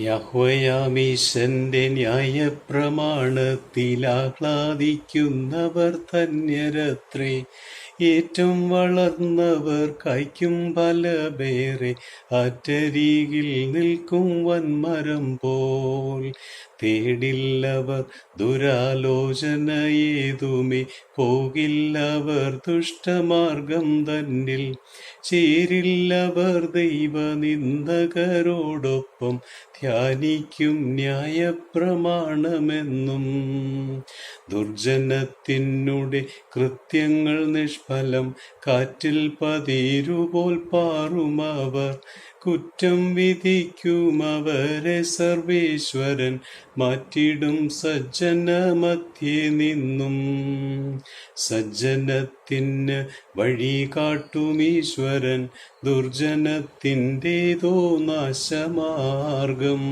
യഹ്വയാമീശന്റെ ന്യായപ്രമാണത്തിൽ ആഹ്ലാദിക്കുന്നവർ ധന്യരത്രേ. ഏറ്റവും വളർന്നവർ കൈക്കും പേരെ. ആറ്റരികിൽ നിൽക്കും വൻമരം പോൽ. തേടില്ലവർ ദുരാലോചന ഏതുമേ. പോകില്ലവർ ദുഷ്ടമാർഗം തന്നിൽ. ചേരില്ലവർ ദൈവനിന്ദകരോടൊപ്പം ധ്യാനിക്കും ന്യായപ്രമാണമെന്നും. ദുർജനത്തിനുടെ കൃത്യങ്ങൾ നിഷ്ഫലം കാറ്റിൽ പതിരുപോൽ പാറുമവർ. കുറ്റം വിധിക്കുമവരെ സർവേശ്വരൻ മാറ്റിടും സജ്ജന മധ്യേ നിന്നും. സജ്ജനത്തിന് വഴി കാട്ടുമീശ്വരൻ ദുർജനത്തിന്റെതോ നാശമാർഗം.